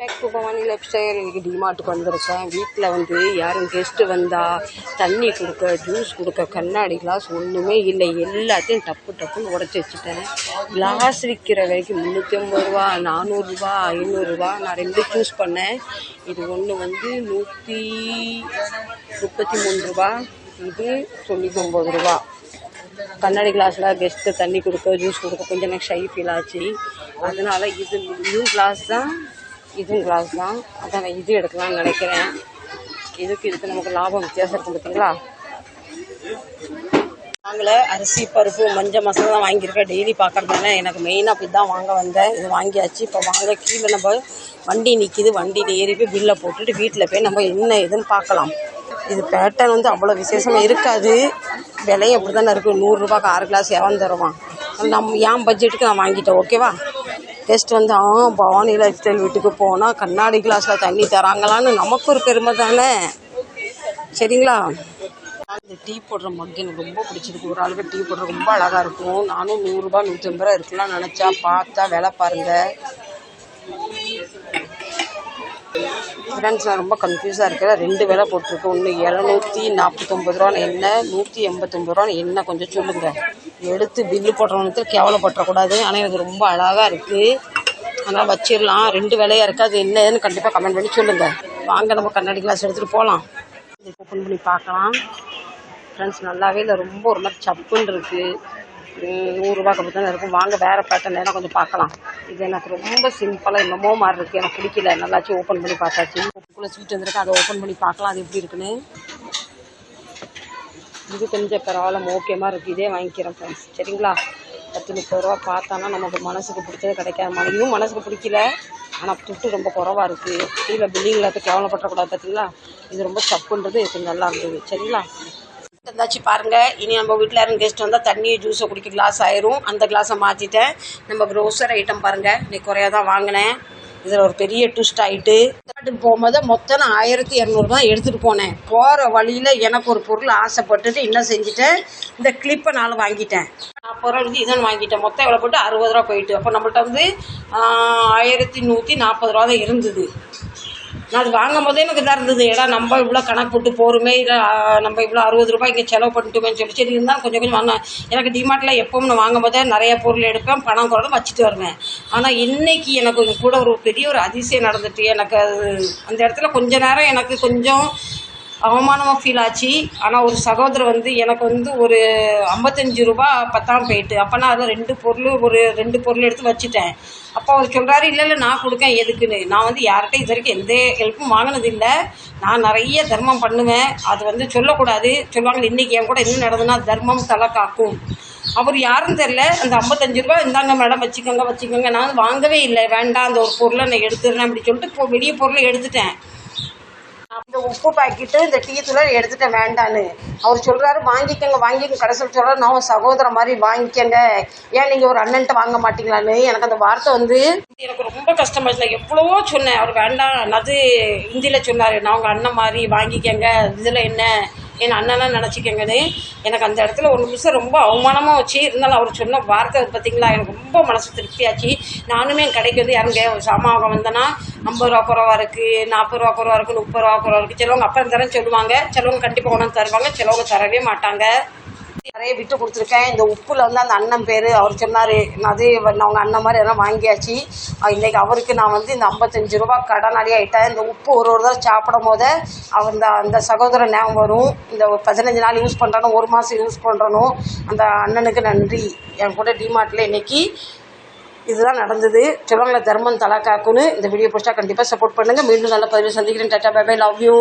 Back to Bhavani lifestyle இன்னைக்கு டிமார்ட்டுக்கு வந்திருக்கேன். வீட்டில் வந்து யாரும் கெஸ்ட்டு வந்தால் தண்ணி கொடுக்க ஜூஸ் கொடுக்க கண்ணாடி கிளாஸ் ஒன்றுமே இல்லை. எல்லாத்தையும் டப்பு டப்புன்னு உடச்சி வச்சுட்டேன். கிளாஸ் விற்கிற வரைக்கும் முந்நூற்றி ஐம்பது ரூபா நானூறுரூவா ஐநூறுரூவா நான் ரெண்டு சூஸ் பண்ணேன். இது ஒன்று வந்து நூற்றி முப்பத்தி மூணு ரூபா. இது தொண்ணூற்றி ஒம்பது ரூபா. கண்ணாடி கிளாஸில் கெஸ்ட்டு தண்ணி கொடுக்க ஜூஸ் கொடுக்க கொஞ்சம் எனக்கு ஷை ஃபீல் ஆச்சு. அதனால் இது நியூ கிளாஸ் தான். இதுவும் கிளாஸ் தான். அதான் நான் இது எடுக்கலாம்னு நினைக்கிறேன். இதுக்கு இதுக்கு நமக்கு லாபம் வித்தியாசம் இருக்கும் பார்த்தீங்களா நாங்களே அரிசி பருப்பு மஞ்சள் மசாலா தான் வாங்கியிருக்கேன். டெய்லி பார்க்கறதுனால எனக்கு மெயினாக அப்படி தான் வாங்க வந்தேன். இது வாங்கியாச்சு. இப்போ வாங்க கீழே நம்ம வண்டி நிற்கிது வண்டியில் ஏறி போய் பில்லை போட்டுட்டு வீட்டில் போய் நம்ம என்ன ஏதுன்னு பார்க்கலாம் இது பேட்டர்ன் வந்து அவ்வளோ விசேஷமாக இருக்காது. விலையும் அப்படி தானே இருக்கும் நூறுரூபாக்கு ஆறு கிளாஸ் எவன் தருவான்? நம்ம என் பட்ஜெட்டுக்கு நான் வாங்கிட்டேன். ஓகேவா டெஸ்ட் வந்து ஆ பவானி லைஃப் ஸ்டைல் வீட்டுக்கு போனால் கண்ணாடி கிளாஸில் தண்ணி தராங்களான்னு நமக்கு ஒரு பெருமை தானே? சரிங்களா? இந்த டீ போடுற மக் எனக்கு ரொம்ப பிடிச்சிருக்கு. ஒரு ஆளுக்கு டீ போடுற ரொம்ப அழகாக இருக்கும். நானும் நூறுரூபா நூற்றி ஐம்பது ரூபா இருக்கலாம் நினச்சா பார்த்தா விலை பாருங்கள் ஃப்ரெண்ட்ஸ் நான் ரொம்ப கன்ஃபியூஸாக இருக்கிறேன். ரெண்டு வேலை போட்டிருக்கு ஒன்று இரநூத்தி நாற்பத்தொம்பது ரூபான்னு என்ன நூற்றி எண்பத்தொம்பது ரூபான்னு என்ன? கொஞ்சம் சொல்லுங்கள் எடுத்து பில்லு போடுறவனுக்கு கேவலப்பட்டுறக்கூடாது. ஆனால் எனக்கு ரொம்ப அழகாக இருக்குது அதனால் வச்சிடலாம். ரெண்டு வேலையாக இருக்குது அது என்னன்னு கண்டிப்பாக கமெண்ட் பண்ணி சொல்லுங்கள் வாங்க நம்ம கண்ணாடி கிளாஸ் எடுத்துகிட்டு போகலாம் ஓப்பன் பண்ணி பார்க்கலாம். ஃப்ரெண்ட்ஸ் நல்லாவே இல்லை. ரொம்ப ஒரு மாதிரி சப்புன்னு இருக்குது நூறுரூவா அப்படி தானே இருக்கும். வாங்க வேறு பேட்டர்ன் வேணால் கொஞ்சம் பார்க்கலாம். இது எனக்கு ரொம்ப சிம்பிளாக என்னமோ மாதிரி இருக்குது எனக்கு பிடிக்கல. நல்லாச்சும் ஓப்பன் பண்ணி பார்த்தாச்சு. உங்களுக்குள்ளே ஸ்வீட் வந்துருக்கு அதை ஓப்பன் பண்ணி பார்க்கலாம். அது எப்படி இருக்குன்னு. இது கொஞ்சம் பரவாயில்ல ஓகேமா இருக்குது இதே வாங்கிக்கிறேன் ஃப்ரெண்ட்ஸ் சரிங்களா? பத்து முப்பது ரூபா பார்த்தானா நமக்கு மனசுக்கு பிடிச்சது கிடைக்காது. மன இன்னும் மனசுக்கு பிடிக்கல. ஆனால் துட்டு ரொம்ப குறவாக இருக்குது கீழே பில்டிங்கில் இருக்க கேவலப்பட்டக்கூடாது பார்த்தீங்களா இது ரொம்ப தப்புன்றது இது நல்லா இருந்தது. சரிங்களா? இருந்தாச்சு பாருங்கள் இனி நம்ம வீட்டில் யாரும் கெஸ்ட் வந்தால் தண்ணியை ஜூஸை குடிக்க கிளாஸ் ஆயிரும். அந்த கிளாஸை மாற்றிட்டேன் நம்ம க்ரோசர் ஐட்டம் பாருங்கள் இன்னைக்கு குறையாக தான் வாங்கினேன். இதில் ஒரு பெரிய ட்விஸ்ட் ஆகிட்டு நாட்டுக்கு போகும்போது மொத்தம் நான் ஆயிரத்தி இரநூறு தான் எடுத்துகிட்டு போனேன். போகிற வழியில் எனக்கு ஒரு பொருள் ஆசைப்பட்டுட்டு என்ன செஞ்சுட்டேன். இந்த கிளிப்பை நான் வாங்கிட்டேன். நாற்பது ரூபா இருந்து இதான் வாங்கிட்டேன். மொத்தம் எவ்வளோ போட்டு அறுபது ரூபா போயிட்டு. அப்போ நம்மள்ட்ட வந்து ஆயிரத்தி நூற்றி நாற்பது ரூபா தான் இருந்தது. நான் அது வாங்கும் போதே எனக்கு இதாக இருந்தது. ஏடா நம்ம இவ்வளோ கணக்கு போட்டு போருமே இல்லை நம்ம இவ்வளோ அறுபது ரூபாய் இங்கே செலவு பண்ணிட்டுமேன்னு சொல்லி சரி இருந்தாலும் கொஞ்சம் கொஞ்சம் வாங்கினேன். எனக்கு டிமார்ட்டில் எப்பவும் நான் வாங்கும் போதே நிறைய பொருள் எடுப்பேன் பணம் குறையும் வச்சுட்டு வருவேன். ஆனால் இன்னைக்கு எனக்கு கொஞ்சம் கூட ஒரு பெரிய ஒரு அதிசயம் நடந்துட்டு எனக்கு அது அந்த இடத்துல கொஞ்ச நேரம் எனக்கு கொஞ்சம் அவமானமாக ஃபீல் ஆச்சு. ஆனால் ஒரு சகோதரர் வந்து எனக்கு வந்து ஒரு ஐம்பத்தஞ்சு ரூபா பத்தாம் போயிட்டு அப்போ நான் அதில் ரெண்டு பொருள் ஒரு ரெண்டு பொருள் எடுத்து வச்சுட்டேன். அப்போ அவர் சொல்கிறாரு இல்லை இல்லை நான் கொடுக்கேன் எதுக்குன்னு? நான் வந்து யார்கிட்ட இது வரைக்கும் எந்த ஹெல்ப்பும் வாங்கினது இல்லை. நான் நிறைய தர்மம் பண்ணுவேன். அது வந்து சொல்லக்கூடாது. சொல்லுவாங்க இன்றைக்கி என் கூட என்ன நடந்ததுன்னா தர்மம் தலை காக்கும். அவர் யாருன்னு தெரில அந்த ஐம்பத்தஞ்சு ரூபா இந்தாங்க மேடம் வச்சுக்கோங்க வச்சுக்கோங்க. நான் வாங்கவே இல்லை. வேண்டாம் அந்த ஒரு பொருளை நான் எடுத்துடுறேன் அப்படி சொல்லிட்டு இப்போ வெளிய பொருளை எடுத்துட்டேன். இந்த உப்பு பாக்கெட்டு இந்த டீ தூளை எடுத்துட்டேன் வேண்டான்னு. அவர் சொல்றாரு வாங்கிக்கங்க வாங்கிக்க கடைசியில் சொல்றாரு நான் சகோதரம் மாதிரி வாங்கிக்கங்க. ஏன் நீங்க ஒரு அண்ணன்ட்ட வாங்க மாட்டீங்களான்னு? எனக்கு அந்த வார்த்தை வந்து எனக்கு ரொம்ப கஷ்டமாச்சு எவ்வளவோ சொன்னேன். அவர் வேண்டாம் அது ஹிந்தியில் சொன்னார். நான் உங்கள் அண்ணன் மாதிரி வாங்கிக்கங்க. இதில் என்ன? என் அண்ணனாக நினச்சிக்கங்கன்னு எனக்கு அந்த இடத்துல ஒரு நிமிஷம் ரொம்ப அவமானமாக வச்சு இருந்தாலும் அவர் சொன்ன வார்த்தை பார்த்தீங்களா எனக்கு ரொம்ப மனசு திருப்தியாச்சு. நானுமே என் கடைக்கு வந்து யாரும் கே சாமான் வந்தேன்னா ஐம்பது ரூபா குறவா இருக்குது நாற்பது ரூபா குறவா இருக்குது முப்பது ரூபா குறவா இருக்குது சிலவங்க அப்புறம் தரேன் சொல்லுவாங்க. சிலவங்க கண்டிப்பாக கொண்டாந்து தருவாங்க. சிலவங்க தரவே மாட்டாங்க. நிறைய விட்டு கொடுத்துருக்கேன். இந்த உப்புல வந்து அந்த அண்ணன் பேர் அவர் சொன்னார் நான் அது நான் அவங்க அண்ணன் மாதிரி எல்லாம் வாங்கியாச்சு. இன்னைக்கு அவருக்கு நான் வந்து இந்த ஐம்பத்தஞ்சு ரூபா கடனாளி ஆகிட்டேன் இந்த உப்பு ஒரு ஒரு தடவை சாப்பிடும் போது அவர் இந்த அந்த சகோதரன் ஞாபகம் வரும். இந்த பதினஞ்சு நாள் யூஸ் பண்ணுறானோ ஒரு மாதம் யூஸ் பண்ணுறனும் அந்த அண்ணனுக்கு நன்றி. என் கூட டிமார்ட்டில் இன்னைக்கு இதுதான் நடந்தது. சொல்லுவாங்களே தர்மம் தலா காக்குன்னு இந்த வீடியோ போஸ்ட்டாக கண்டிப்பாக சப்போர்ட் பண்ணுங்கள் மீண்டும் நல்ல பதிவு சந்திக்கிறேன். Tata bye bye love you